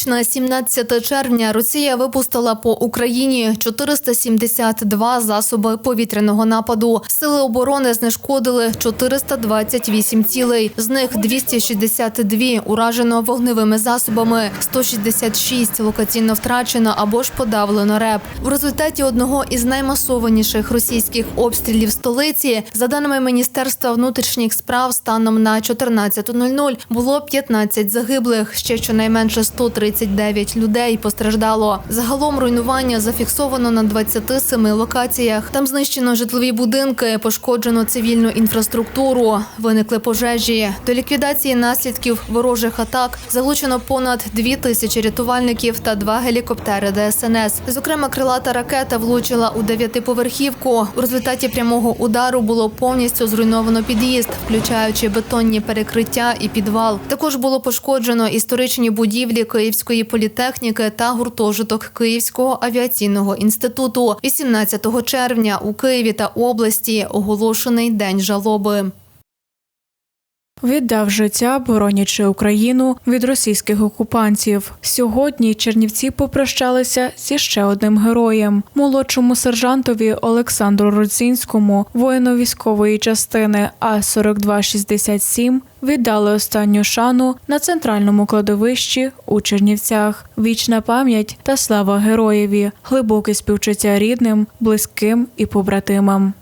ніч на 17 червня Росія випустила по Україні 472 засоби повітряного нападу. Сили оборони знешкодили 428 цілей. З них 262 уражено вогневими засобами, 166 локаційно втрачено або ж подавлено РЕП. В результаті одного із наймасованіших російських обстрілів столиці, за даними Міністерства внутрішніх справ, станом на 14.00 було 15 загиблих. Ще щонайменше 139 людей постраждало. Загалом руйнування зафіксовано на 27 локаціях. Там знищено житлові будинки, пошкоджено цивільну інфраструктуру, виникли пожежі. До ліквідації наслідків ворожих атак залучено понад 2 тисячі рятувальників та два гелікоптери ДСНС. Зокрема, крилата ракета влучила у дев'ятиповерхівку. У результаті прямого удару було повністю зруйновано під'їзд, включаючи бетонні перекриття і підвал. Також було пошкоджено історичні будівлі Київської політехніки та гуртожиток Київського авіаційного інституту. 18 червня у Києві та області оголошений день жалоби. Віддав життя, боронячи Україну від російських окупантів. Сьогодні Чернівці попрощалися зі ще одним героєм, молодшому сержантові Олександру Родзінському, воїну військової частини А 4267 Віддали останню шану на центральному кладовищі у Чернівцях. Вічна пам'ять та слава героєві, глибоке співчуття рідним, близьким і побратимам.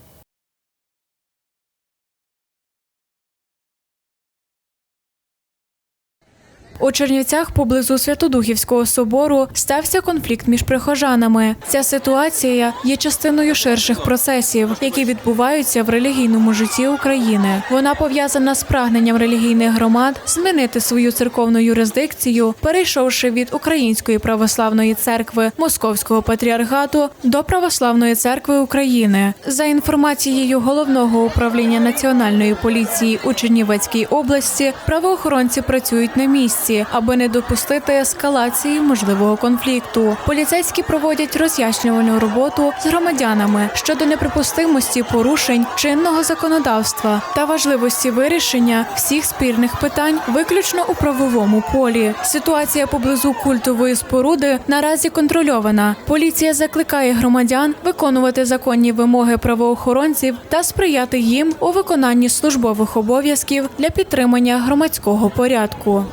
У Чернівцях поблизу Святодухівського собору стався конфлікт між прихожанами. Ця ситуація є частиною ширших процесів, які відбуваються в релігійному житті України. Вона пов'язана з прагненням релігійних громад змінити свою церковну юрисдикцію, перейшовши від Української православної церкви Московського патріархату до Православної церкви України. За інформацією головного управління національної поліції у Чернівецькій області, правоохоронці працюють на місці аби не допустити ескалації можливого конфлікту. Поліцейські проводять роз'яснювальну роботу з громадянами щодо неприпустимості порушень чинного законодавства та важливості вирішення всіх спірних питань виключно у правовому полі. Ситуація поблизу культової споруди наразі контрольована. Поліція закликає громадян виконувати законні вимоги правоохоронців та сприяти їм у виконанні службових обов'язків для підтримання громадського порядку.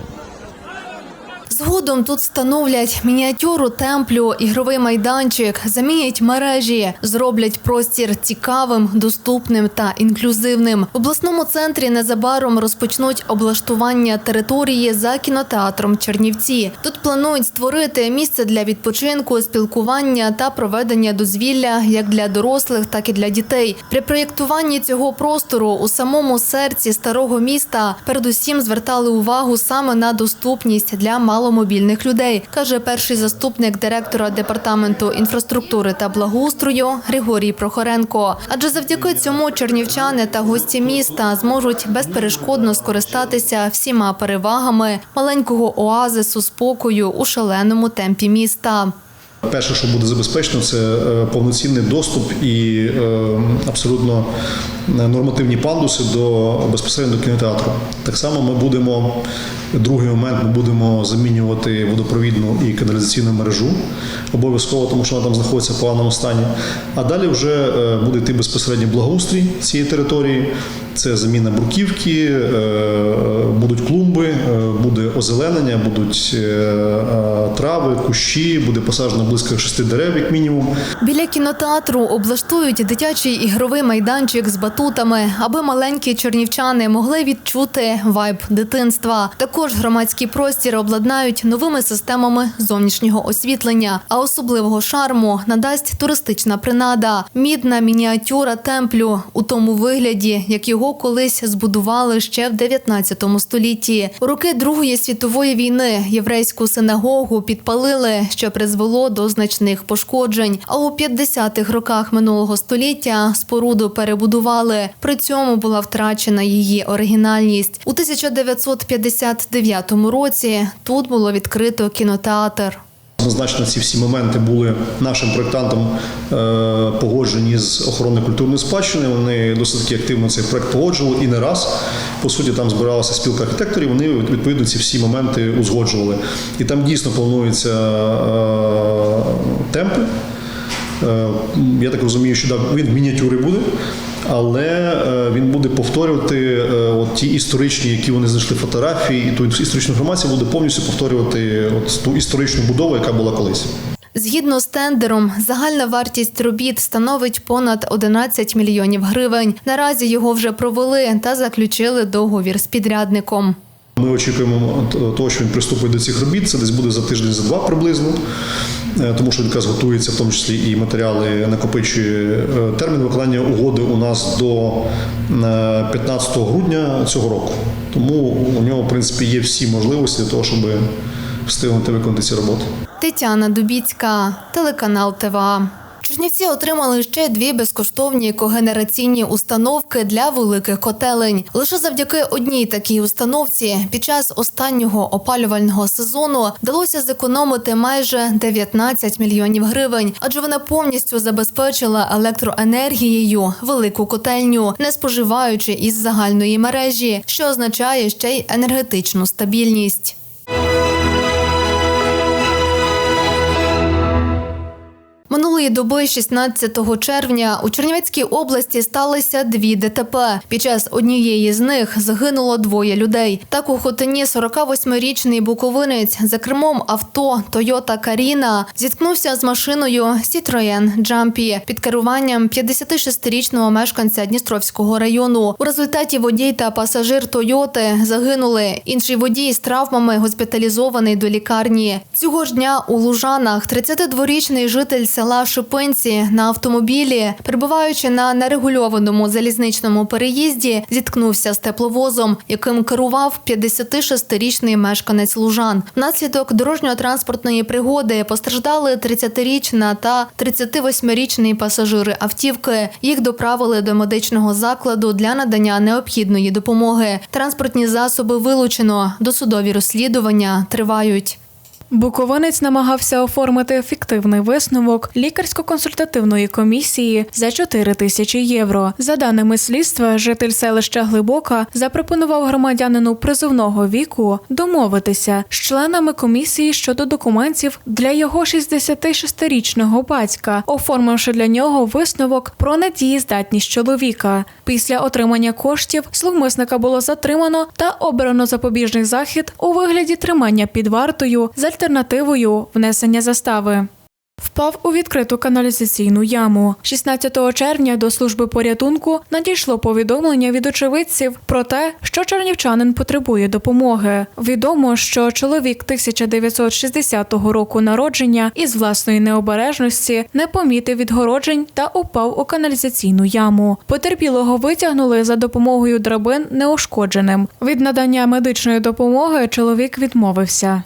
Згодом тут встановлять мініатюру темплю, ігровий майданчик, замінять мережі, зроблять простір цікавим, доступним та інклюзивним. В обласному центрі незабаром розпочнуть облаштування території за кінотеатром Чернівці. Тут планують створити місце для відпочинку, спілкування та проведення дозвілля як для дорослих, так і для дітей. При проєктуванні цього простору у самому серці старого міста передусім звертали увагу саме на доступність для маломобільних людей, каже перший заступник директора департаменту інфраструктури та благоустрою Григорій Прохоренко. Адже завдяки цьому чернівчани та гості міста зможуть безперешкодно скористатися всіма перевагами маленького оазису спокою у шаленому темпі міста. Перше, що буде забезпечено, це е, повноцінний доступ і е, абсолютно нормативні пандуси до безпосередньо до кінотеатру. Так само ми будемо другий момент. Ми будемо замінювати водопровідну і каналізаційну мережу обов'язково, тому що вона там знаходиться в поганому стані. А далі вже е, буде йти безпосередньо благоустрій цієї території. Це заміна бруківки, е, будуть клумби, е, буде озеленення, будуть е, трави, кущі, буде посаджено близько шести дерев, як мінімум. Біля кінотеатру облаштують дитячий ігровий майданчик з батутами, аби маленькі чернівчани могли відчути вайб дитинства. Також громадський простір обладнають новими системами зовнішнього освітлення, а особливого шарму надасть туристична принада мідна мініатюра темплю у тому вигляді, як його колись збудували ще в 19 столітті. У роки Другої світової війни єврейську синагогу підпалили, що призвело до значних пошкоджень. А у 50-х роках минулого століття споруду перебудували. При цьому була втрачена її оригінальність. У 1959 році тут було відкрито кінотеатр. Однозначно, ці всі моменти були нашим проєктантом е, погоджені з охорони культурної спадщини. Вони досить активно цей проект погоджували і не раз. По суті, там збиралася спілка архітекторів. Вони відповідно ці всі моменти узгоджували. І там дійсно плануються е, темпи. Е, Я так розумію, що він в мініатюрі буде, але е, він буде повторювати е, от ті історичні, які вони знайшли фотографії, і ту історичну інформацію буде повністю повторювати от ту історичну будову, яка була колись. Згідно з тендером, загальна вартість робіт становить понад 11 мільйонів гривень. Наразі його вже провели та заключили договір з підрядником. Ми очікуємо того, що він приступить до цих робіт. Це десь буде за тиждень, за два приблизно, тому що якраз готується, в тому числі і матеріали накопичує. Е, Термін виконання угоди у нас до е, 15 грудня цього року. Тому у нього, в принципі, є всі можливості для того, щоб встигнути виконати ці роботи. Тетяна Дубіцька, телеканал ТВА. Чернівці отримали ще дві безкоштовні когенераційні установки для великих котелень. Лише завдяки одній такій установці під час останнього опалювального сезону вдалося зекономити майже 19 мільйонів гривень, адже вона повністю забезпечила електроенергією велику котельню, не споживаючи із загальної мережі, що означає ще й енергетичну стабільність. Минулої доби, 16 червня, у Чернівецькій області сталися дві ДТП. Під час однієї з них загинуло двоє людей. Так у Хотині 48-річний буковинець за кермом авто Toyota Каріна зіткнувся з машиною Citroen Jumpy під керуванням 56-річного мешканця Дністровського району. У результаті водій та пасажир Тойоти загинули. Інший водій з травмами госпіталізований до лікарні. Цього ж дня у Лужанах 32-річний житель села Шипинці на автомобілі, перебуваючи на нерегульованому залізничному переїзді, зіткнувся з тепловозом, яким керував 56-річний мешканець Лужан. Внаслідок дорожньо-транспортної пригоди постраждали 30-річна та 38-річний пасажири автівки. Їх доправили до медичного закладу для надання необхідної допомоги. Транспортні засоби вилучено. Досудові розслідування тривають. Буковинець намагався оформити фіктивний висновок лікарсько-консультативної комісії за 4 тисячі євро. За даними слідства, житель селища Глибока запропонував громадянину призовного віку домовитися з членами комісії щодо документів для його 66-річного батька, оформивши для нього висновок про недієздатність чоловіка. Після отримання коштів зловмисника було затримано та обрано запобіжний захід у вигляді тримання під вартою з альтернативою внесення застави. Впав у відкриту каналізаційну яму. 16 червня до служби порятунку надійшло повідомлення від очевидців про те, що чернівчанин потребує допомоги. Відомо, що чоловік 1960 року народження із власної необережності не помітив відгороджень та упав у каналізаційну яму. Потерпілого витягнули за допомогою драбин неушкодженим. Від надання медичної допомоги чоловік відмовився.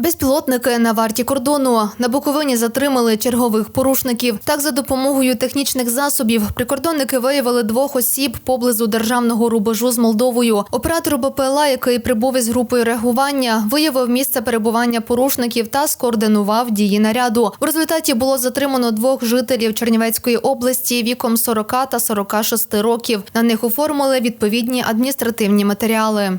Безпілотники на варті кордону на Буковині затримали чергових порушників. Так, за допомогою технічних засобів прикордонники виявили двох осіб поблизу державного рубежу з Молдовою. Оператор БПЛА, який прибув із групою реагування, виявив місце перебування порушників та скоординував дії наряду. В результаті було затримано двох жителів Чернівецької області віком 40 та 46 років. На них оформили відповідні адміністративні матеріали.